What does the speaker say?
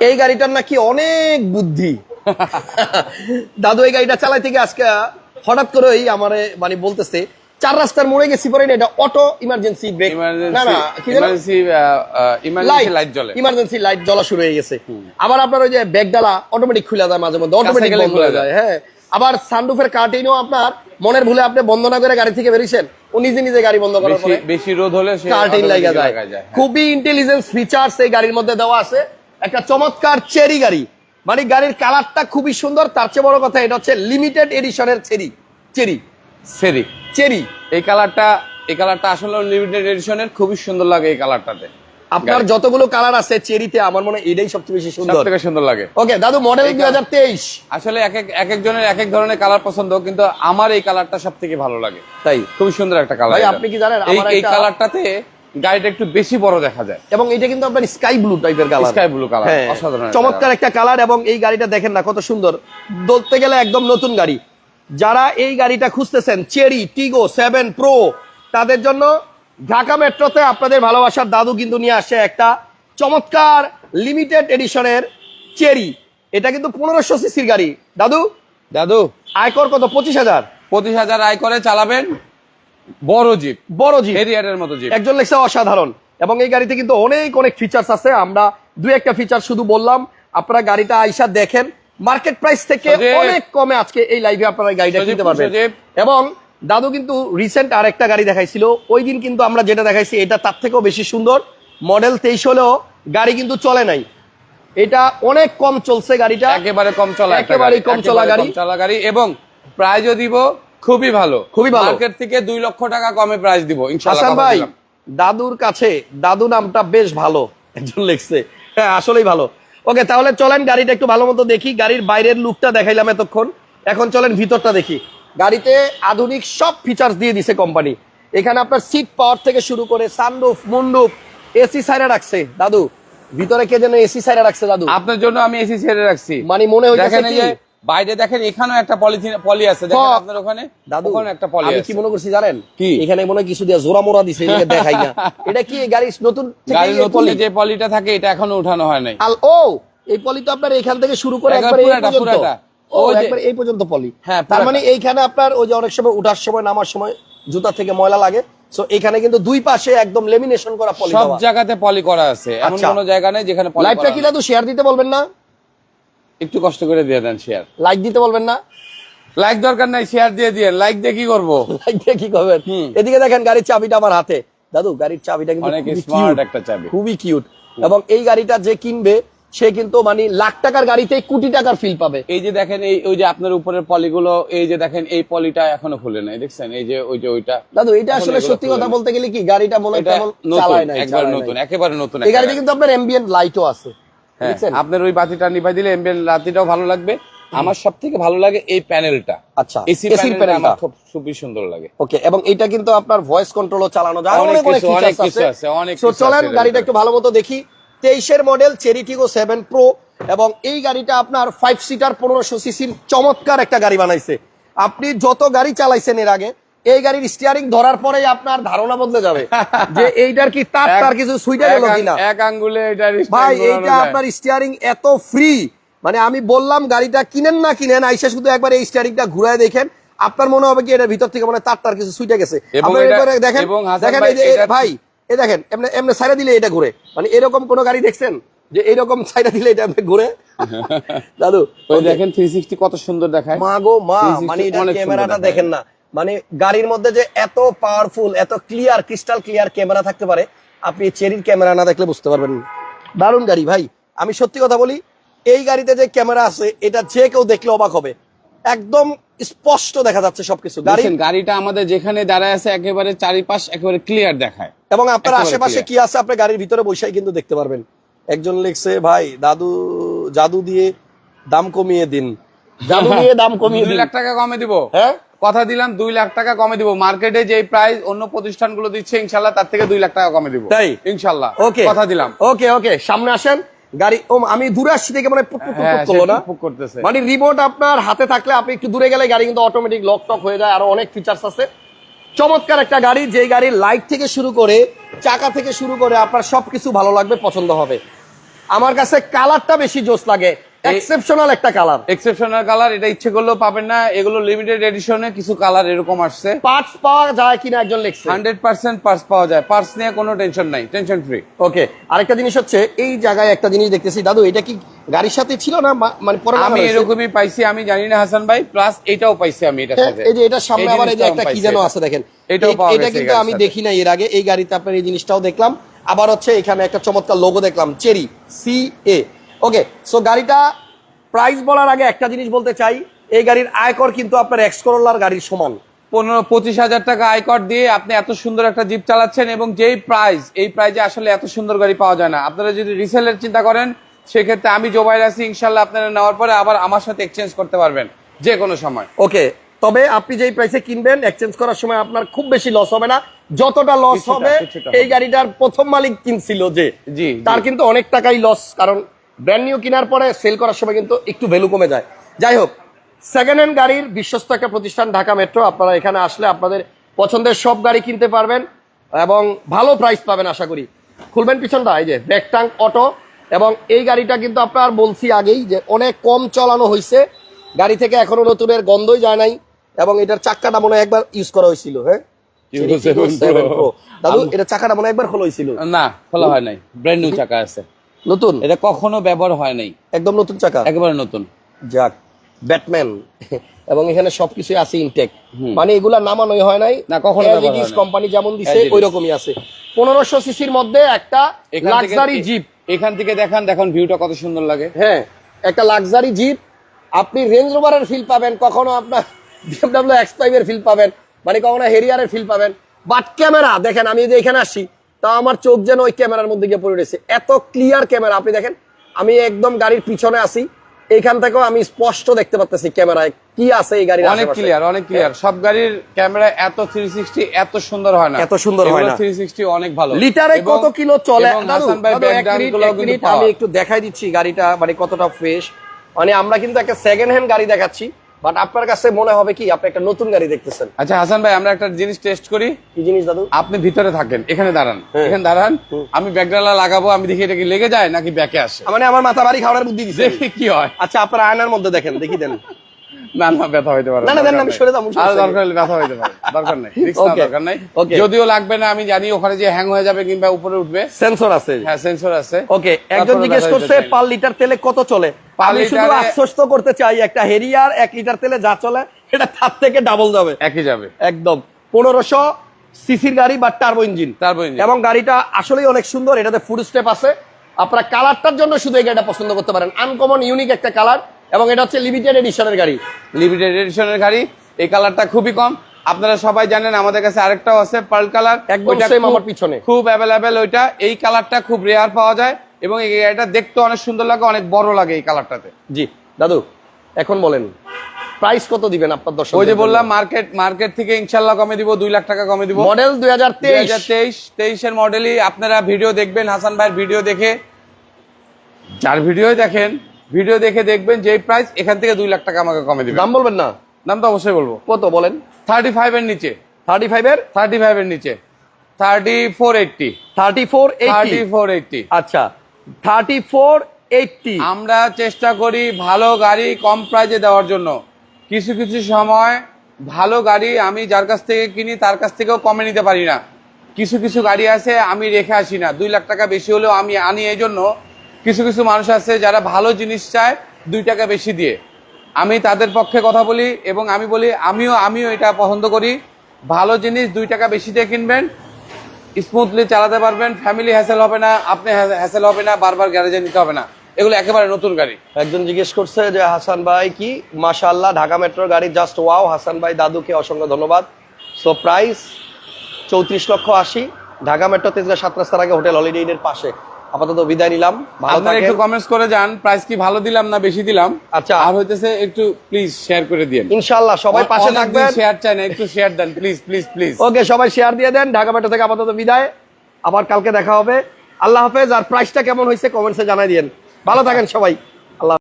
এই গাড়িটার নাকি অনেক বুদ্ধি। দাদু এই গাড়িটা চালাই থেকে আজকে হঠাৎ করেই আমার মানে বলতেছে চার রাস্তার মোড়ে গেছি পরে এটা অটো ইমার্জেন্সি ব্রেক না না ইমার্জেন্সি ইমার্জেন্সি লাইট জ্বলে। ইমার্জেন্সি লাইট জ্বলা শুরু হয়ে গেছে। আবার আপনার ওই যে ব্যাগ ডালা অটোমেটিক খুলে যায় মাঝে মধ্যে অটোমেটিক বন্ধ খুলে হয়ে যায়। হ্যাঁ। আবার সানরুফের কার্টেনও আপনার মনের ভুলে আপনি বন্ধ না করে গাড়ি থেকে বেরিয়েছেন ও নিজে নিজে গাড়ি বন্ধ করার বেশি পরে বেশি রোদ হলে কার্টেন লাগা যায়। হ্যাঁ। খুবই ইন্টেলিজেন্স ফিচার্স এই গাড়ির মধ্যে দেওয়া আছে। একটা চমৎকার চেরি গাড়ি। মানে গাড়ির কালারটা খুবই সুন্দর তার চেয়ে বড় কথা এটা হচ্ছে লিমিটেড এডিশনের চেরি। চেরি। Cherry cherry. এই কালারটা এই কালারটা আসলে লিমিটেড এডিশনের খুবই সুন্দর লাগে এই কালারটাতে। আপনার যতগুলো কালার আছে চেরিতে আমার মনে হয় এটাই সবচেয়ে বেশি সুন্দর। থেকে সুন্দর লাগে। ওকে দাদু মডেল দুই হাজার তেইশ। আসলে এক এক এক একজনের এক এক ধরনের কালার পছন্দ কিন্তু আমার এই কালারটা সব থেকে ভালো লাগে। তাই? খুবই সুন্দর একটা কালার ভাই, আপনি কি জানেন, এই কালারটাতে গাড়িটা একটু বেশি বড় দেখা যায়। এবং এটা কিন্তু আপনার স্কাই ব্লু টাইপের কালার blue colour, হ্যাঁ অসাধারণ চমৎকার একটা কালার এবং এই গাড়িটা দেখেন না কত সুন্দর। ধরতে গেলে একদম নতুন গাড়ি। যারা এই গাড়িটা খুঁজতেছেন চেরি টিগো সেভেন প্রো তাদের জন্য ঢাকা মেট্রোতে আপনাদের ভালোবাসার দাদু কিন্তু নিয়ে আসে একটা চমৎকার লিমিটেড এডিশনের চেরি এটা কিন্তু পনেরোশো সিসির গাড়ি। দাদু দাদু। আয়কর কত? পঁচিশ হাজার। পঁচিশ হাজার আয় করে চালাবেন। বড় জিপ। বড় জি হেরিয়ারের মতো জিপ। একজন লেখছে অসাধারণ। এবং এই গাড়িতে কিন্তু অনেক অনেক ফিচার্স আছে। আমরা দুই একটা ফিচার শুধু বললাম। আপনারা গাড়িটা আইসা দেখেন। মার্কেট প্রাইস থেকে অনেক কমে আজকে এই লাইভে আপনারা গাড়িটা কিনতে পারবেন। এবং দাদু কিন্তু রিসেন্ট আরেকটা গাড়ি দেখাইছিল। ওই দিন কিন্তু আমরা যেটা দেখাইছি এটা তার থেকেও বেশি সুন্দর। মডেল তেইশ হলেও গাড়ি কিন্তু চলে নাই। এটা অনেক কম চলছে গাড়িটা। একেবারে কম চলা একটা একেবারেই কম চলা গাড়ি। চলা গাড়ি। এবং প্রাইজও দিব। খুবই ভালো। খুবই ভালো। মার্কেট থেকে দুই লক্ষ টাকা কমে প্রাইস দিব ইনশাআল্লাহ হাসান ভাই দাদুর কাছে দাদু নামটা বেশ ভালো একজন লিখছে। হ্যাঁ আসলেই ভালো। ওকে তাহলে চলেন গাড়িটা একটু ভালো মতো দেখি গাড়ির বাইরের লুকটা দেখাইলাম এতক্ষণ। এখন চলেন ভিতরটা দেখি। গাড়িতে আধুনিক সব ফিচার্স দিয়ে দিছে কোম্পানি এখানে আপনার সিট পাওয়ার থেকে শুরু করে সানরুফ মুন্ডুপ এসি সাইডে রাখছে। দাদু ভিতরে কে যেন এসি সাইডে রাখছে দাদু? আপনার জন্য আমি এসি ছেড়ে রাখছি। মানে মনে যে বাইরে দেখেন এখানেও একটা পলিথিন পলি আছে। দেখেন। আপনার ওখানে দাদু ওখানে একটা পলি আমি আছে। কি মনে করছি জানেন? কি? এখানে মনে হয় কিছু দিয়ে জোড়া মোড়া দিছে এদিকে দেখাই না। এটা কি গাড়ি নতুন এই নতুন যে পলিটা থাকে এটা এখনও উঠানো হয় নাই। ও এই পলি তো আপনার এখান থেকে শুরু করে একবার এই পর্যন্ত। ও একবার এই পর্যন্ত পলি। হ্যাঁ, তার মানে এইখানে আপনার ওই যে অনেক সময় উঠার সময় নামার সময় জুতা থেকে ময়লা লাগে। সো এখানে কিন্তু দুই পাশে একদম লেমিনেশন করা পলি সব জায়গাতে পলি করা আছে। এমন আচ্ছা। কোনো জায়গা নেই যেখানে পলি লাইভটা কি দাদু শেয়ার দিতে বলবেন না? একটু কষ্ট করে দিয়ে দেন শেয়ার লাইক দিতে বলবেন না? লাইক দরকার নাই শেয়ার দিয়ে দিয়ে। লাইক দিয়ে কি করব? লাইক দিয়ে কি করবেন? এদিকে দেখেন গাড়ির চাবিটা আমার হাতে। দাদু গাড়ির চাবিটা কিন্তু অনেক খুবই স্মার্ট একটা চাবি। খুবই কিউট এবং এই গাড়িটা যে কিনবে সে কিন্তু মানে লাখ টাকার গাড়িতে কোটি টাকার ফিল পাবে। এই যে দেখেন এই ওই যে আপনার উপরের পলিগুলো এই যে দেখেন এই পলিটা এখনও খুলে নাই দেখছেন? এই যে ওই যে ওইটা। দাদু এটা আসলে সত্যি কথা বলতে গেলে কি গাড়িটা মনে হয় তেমন নতুন চালায় নাই একবার নতুন একেবারে নতুন এই গাড়িতে গাড়ি। কিন্তু আপনার এমবিএন্ট লাইটও আছে। আপনার ওই বাতিটা নিভাই দিলে এমবিএল রাতিটাও ভালো লাগবে। আমার সব থেকে ভালো লাগে এই প্যানেলটা। আচ্ছা এসি প্যানেলটা আমার খুব খুবই সুন্দর লাগে। ওকে এবং এটা কিন্তু আপনার ভয়েস কন্ট্রোলও চালানো যায়। অনেক অনেক কিছু, আছে। অনেক কিছু চলেন আছে এর গাড়িটা একটু ভালো মতো দেখি। তেইশের মডেল চেরিটিগো সেভেন প্রো এবং এই গাড়িটা আপনার ফাইভ সিটার পনেরোশো সিসির চমৎকার একটা গাড়ি বানাইছে। আপনি যত গাড়ি চালাইছেন এর আগে এই গাড়ির স্টিয়ারিং ধরার পরে আপনার ধারণা বদলে যাবে। যে এইটার কি তার তার কিছু সুইটার এক গেল কিনা? এক আঙ্গুলে এটা ভাই এইটা আপনার স্টিয়ারিং এত ফ্রি মানে আমি বললাম গাড়িটা কিনেন না কিনেন আইসা শুধু একবার এই স্টিয়ারিংটা ঘুরায় দেখেন। আপনার মনে হবে কি এটার ভিতর থেকে মানে তার তার কিছু সুইটে গেছে। দেখেন দেখেন ভাই এই যে ভাই এই দেখেন এমনি এমনি সাইডে দিলে এটা ঘুরে। মানে এরকম কোন গাড়ি দেখছেন? যে এরকম সাইডে দিলে এটা এমনি ঘুরে? দাদু ওই দেখেন থ্রি সিক্সটি কত সুন্দর দেখায়। মা গো মা 360 মানে ক্যামেরাটা দেখেন না। মানে গাড়ির মধ্যে যে এত পাওয়ারফুল এত ক্লিয়ার ক্রিস্টাল ক্লিয়ার ক্যামেরা থাকতে পারে আপনি চেরির ক্যামেরা না দেখলে বুঝতে পারবেন। দারুণ গাড়ি ভাই। আমি সত্যি কথা বলি এই গাড়িতে যে ক্যামেরা আছে এটা যে কেউ দেখলে অবাক হবে। একদম স্পষ্ট দেখা যাচ্ছে সবকিছু। গাড়িটা আমাদের যেখানে দাঁড়ায় আছে একেবারে চারিপাশ একেবারে ক্লিয়ার দেখায়। এবং আপনার আশেপাশে কি আছে আপনি গাড়ির ভিতরে বসেই কিন্তু দেখতে পারবেন। একজন লিখছে ভাই দাদু জাদু দিয়ে দাম কমিয়ে দিন। জাদু দিয়ে দাম কমিয়ে দিন। লাখ টাকা কমে দিব। হ্যাঁ? কথা দিলাম দুই লাখ টাকা কমে দিব। মার্কেটে যে প্রাইস অন্য প্রতিষ্ঠানগুলো দিচ্ছে ইনশাল্লাহ তার থেকে দুই লাখ টাকা কমে দিব। তাই? ইনশাল্লাহ। ওকে। কথা দিলাম। ওকে ওকে সামনে আসেন। গাড়ি ও আমি দূরে আসছি থেকে মানে হ্যাঁ করল না? করতেছে। মানে রিমোট আপনার হাতে থাকলে আপনি একটু দূরে গেলে গাড়ি কিন্তু অটোমেটিক লক টক হয়ে যায় আরও অনেক ফিচার্স আছে। চমৎকার একটা গাড়ি যে গাড়ির লাইট থেকে শুরু করে চাকা থেকে শুরু করে আপনার সবকিছু ভালো লাগবে পছন্দ হবে। আমার কাছে কালারটা বেশি জোস লাগে। এক্সেপশনাল একটা কালার এক্সেপশনাল কালার এটা ইচ্ছে করলেও পাবেন না। এগুলো লিমিটেড এডিশনে কিছু কালার এরকম আসছে। পার্টস পাওয়া যায় কিনা একজন লিখছে হান্ড্রেড পার্সেন্ট পার্স পাওয়া যায়। পার্স নিয়ে কোনো টেনশন নাই টেনশন ফ্রি ওকে আরেকটা জিনিস হচ্ছে এই জায়গায় একটা জিনিস দেখতেছি দাদু এটা কি গাড়ির সাথে ছিল না মানে পরে আমি এরকমই পাইছি আমি জানি না হাসান ভাই প্লাস এটাও পাইছি আমি এটার হ্যাঁ, সাথে। এই যে এটা সামনে আবার এই যে একটা কি যেন আছে দেখেন। এটাও পাওয়া এটা কিন্তু আমি দেখি না এর আগে এই গাড়িতে আপনার এই জিনিসটাও দেখলাম। আবার হচ্ছে এখানে একটা চমৎকার লোগো দেখলাম Chery C A okay so গাড়িটা প্রাইস বলার আগে একটা জিনিস বলতে চাই। এই গাড়ির আয়কর কিন্তু আপনার এক্স করোলার গাড়ির সমান। পনেরো পঁচিশ হাজার টাকা আয়কর দিয়ে আপনি এত সুন্দর একটা জিপ চালাচ্ছেন এবং যেই প্রাইস এই প্রাইজে আসলে এত সুন্দর গাড়ি পাওয়া যায় না। আপনারা যদি রিসেলের চিন্তা করেন সেক্ষেত্রে আমি জোবাইর আছি ইনশাল্লাহ আপনারা নেওয়ার পরে আবার আমার সাথে এক্সচেঞ্জ করতে পারবেন যে কোনো সময়। ওকে তবে আপনি যেই প্রাইসে কিনবেন এক্সচেঞ্জ করার সময় আপনার খুব বেশি লস হবে না। যতটা লস হবে এই গাড়িটার প্রথম মালিক কিনছিল যে। জি, তার কিন্তু অনেক টাকাই লস কারণ ব্র্যান্ড নিউ কেনার পরে সেল করার সময় কিন্তু একটু ভ্যালু কমে যায়। যাই হোক সেকেন্ড হ্যান্ড গাড়ির বিশ্বস্ত একটা প্রতিষ্ঠান ঢাকা মেট্রো আপনারা এখানে আসলে আপনাদের পছন্দের সব গাড়ি কিনতে পারবেন এবং ভালো প্রাইস পাবেন আশা করি। খুলবেন পিছনটা এই যে ব্যাকটাং অটো এবং এই গাড়িটা কিন্তু আপনার বলছি আগেই যে অনেক কম চলানো হয়েছে গাড়ি থেকে এখনও নতুনের গন্ধই যায় নাই এবং এটার চাক্কাটা মনে হয় একবার ইউজ করা হয়েছিল হ্যাঁ? Euro 7 7 Pro। Pro। দাদু এটা চাকাটা মনে হয় একবার খোলা হয়েছিল না খোলা হয় নাই। ব্র্যান্ড নিউ চাকা আছে। নতুন? এটা কখনো ব্যবহার হয় নাই। একদম নতুন চাকা? একেবারে নতুন। যাক ব্যাটম্যান। এবং এখানে সবকিছু আছে ইনটেক। মানে এগুলা নামানোই হয় নাই। না, কখনো কোম্পানি যেমন দিছে। ওই রকমই আছে। পনেরোশো সিসির মধ্যে একটা লাক্সারি জিপ এখান থেকে দেখান দেখুন ভিউটা কত সুন্দর লাগে। হ্যাঁ একটা লাক্সারি জিপ আপনি রেঞ্জ রোভারের ফিল পাবেন কখনো আপনার বিএমডাব্লিউ এক্স ফাইভ এর ফিল পাবেন মানে কখনো হেরিয়ারের ফিল পাবেন। বাট ক্যামেরা দেখেন আমি যদি এখানে আসি তা আমার চোখ যেন ওই ক্যামেরার মধ্যে গিয়ে পড়ে রয়েছে। এত ক্লিয়ার ক্যামেরা আপনি দেখেন আমি একদম গাড়ির পিছনে আছি। এখান থেকেও আমি স্পষ্ট দেখতে পাচ্ছি ক্যামেরায় কি আছে এই গাড়ির অনেক ক্লিয়ার অনেক ক্লিয়ার সব গাড়ির ক্যামেরা এত থ্রি সিক্সটি এত সুন্দর হয় না। এত সুন্দর হয় না। থ্রি সিক্সটি অনেক ভালো। লিটারে কত কিলো চলে। আমি একটু দেখাই দিচ্ছি গাড়িটা মানে কতটা ফ্রেশ মানে আমরা কিন্তু একটা সেকেন্ড হ্যান্ড গাড়ি দেখাচ্ছি। বাট আপনার কাছে মনে হবে কি আপনি একটা নতুন গাড়ি দেখতেছেন। আচ্ছা হাসান ভাই আমরা একটা জিনিস টেস্ট করি। কি জিনিস দাদু? আপনি ভিতরে থাকেন এখানে দাঁড়ান। হ্যাঁ। এখানে দাঁড়ান। আমি ব্যাকডালা লাগাবো আমি দেখি এটা কি লেগে যায় নাকি ব্যাকে আসে। মানে আমার মাথা বাড়ি খাওয়ার বুদ্ধি দিচ্ছে দেখি কি হয়। আচ্ছা আপনার আয়নার মধ্যে দেখেন দেখি দেন। না না ব্যথা হইতে পারে না, না, আমি সরে যাব, আর দরকার হলে ব্যথা হইতে পারে দরকার নাই রিস্ক না দরকার নাই। যদিও লাগবে না আমি জানি ওখানে যে হ্যাং হয়ে যাবে কিংবা উপরে উঠবে। সেন্সর আছে। হ্যাঁ সেন্সর আছে। ওকে একজন জিজ্ঞেস করছে পার। লিটার তেলে কত চলে? আমি শুধু আশ্বস্ত করতে চাই একটা হেরিয়ার এক লিটার তেলে যা চলে এটা তার থেকে ডাবল যাবে। একই যাবে। একদম। পনেরোশো সিসির গাড়ি বা টার্বো ইঞ্জিন। এবং গাড়িটা আসলেই অনেক সুন্দর এটাতে ফুড স্টেপ আছে। আপনারা কালারটার জন্য শুধু এই গাড়িটা পছন্দ করতে পারেন। আনকমন ইউনিক একটা কালার এবং এটা হচ্ছে লিমিটেড এডিশনের গাড়ি। লিমিটেড এডিশনের গাড়ি এই কালারটা খুবই কম। আপনারা সবাই জানেন আমাদের কাছে আরেকটাও আছে পার্ল কালার আমার পিছনে। খুব অ্যাভেলেবেল ওইটা। এই কালারটা খুব রেয়ার পাওয়া যায় এবং এই গাড়িটা দেখতে অনেক সুন্দর লাগে অনেক বড় লাগে এই কালারটাতে জি দাদু এখন বলেন প্রাইস কত দিবেন আপনার দর্শক ওই যে বললাম মার্কেট মার্কেট থেকে ইনশাল্লাহ কমে দিব দুই লাখ টাকা কমে দিব। মডেল দুই হাজার হাজার তেইশ। তেইশের মডেলই আপনারা ভিডিও দেখবেন হাসান ভাইয়ের ভিডিও দেখে। যার ভিডিও দেখেন ভিডিও দেখে দেখবেন যে প্রাইস এখান থেকে দুই লাখ টাকা আমাকে কমে দিবেন। দাম বলবেন না? দাম তো অবশ্যই বলব। কত বলেন? থার্টি ফাইভ এর নিচে। থার্টি ফাইভের থার্টি ফাইভ এর নিচে। Thirty four eighty thirty four thirty four eighty আচ্ছা থার্টি ফোর এইটটি আমরা চেষ্টা করি ভালো গাড়ি কম প্রাইজে দেওয়ার জন্য। কিছু কিছু সময় ভালো গাড়ি আমি যার কাছ থেকে কিনি তার কাছ থেকেও কমে নিতে পারি না। কিছু কিছু গাড়ি আছে আমি রেখে আসি না। দুই লাখ টাকা বেশি হলেও আমি আনি এই জন্য কিছু কিছু মানুষ আছে যারা ভালো জিনিস চায় দুই টাকা বেশি দিয়ে। আমি তাদের পক্ষে কথা বলি এবং আমি বলি, আমিও আমিও এটা পছন্দ করি। ভালো জিনিস দুই টাকা বেশি দিয়ে কিনবেন স্মুথলি চালাতে পারবেন ফ্যামিলি হ্যাসেল হবে না, আপনি হ্যাসেল হবে না, বারবার গ্যারেজে নিতে হবে না। এগুলো একেবারে নতুন গাড়ি। একজন জিজ্ঞেস করছে যে, হাসান ভাই কি? মাশাআল্লাহ, ঢাকা মেট্রোর গাড়ি জাস্ট ওয়াও হাসান ভাই, দাদুকে অসংখ্য ধন্যবাদ। সো প্রাইস চৌত্রিশ লক্ষ আশি, ঢাকা মেট্রো তেজগা সাত রাস্তার আগে হোটেল হলিডে ইনের পাশে। আপাতত বিদায় নিলাম। আপনারা একটু কমেন্টস করে যান প্রাইস কি ভালো দিলাম না বেশি দিলাম। আচ্ছা। আর হইতেছে একটু প্লিজ শেয়ার করে দিন ইনশাআল্লাহ সবাই পাশে থাকবেন। শেয়ার চাই না একটু শেয়ার দেন প্লিজ প্লিজ প্লিজ ওকে সবাই শেয়ার দিয়ে দেন। ঢাকা মেট্রো থেকে আপাতত বিদায়। আবার কালকে দেখা হবে। আল্লাহ হাফেজ আর প্রাইসটা কেমন হয়েছে কমেন্টসে জানাই দেন ভালো থাকেন সবাই।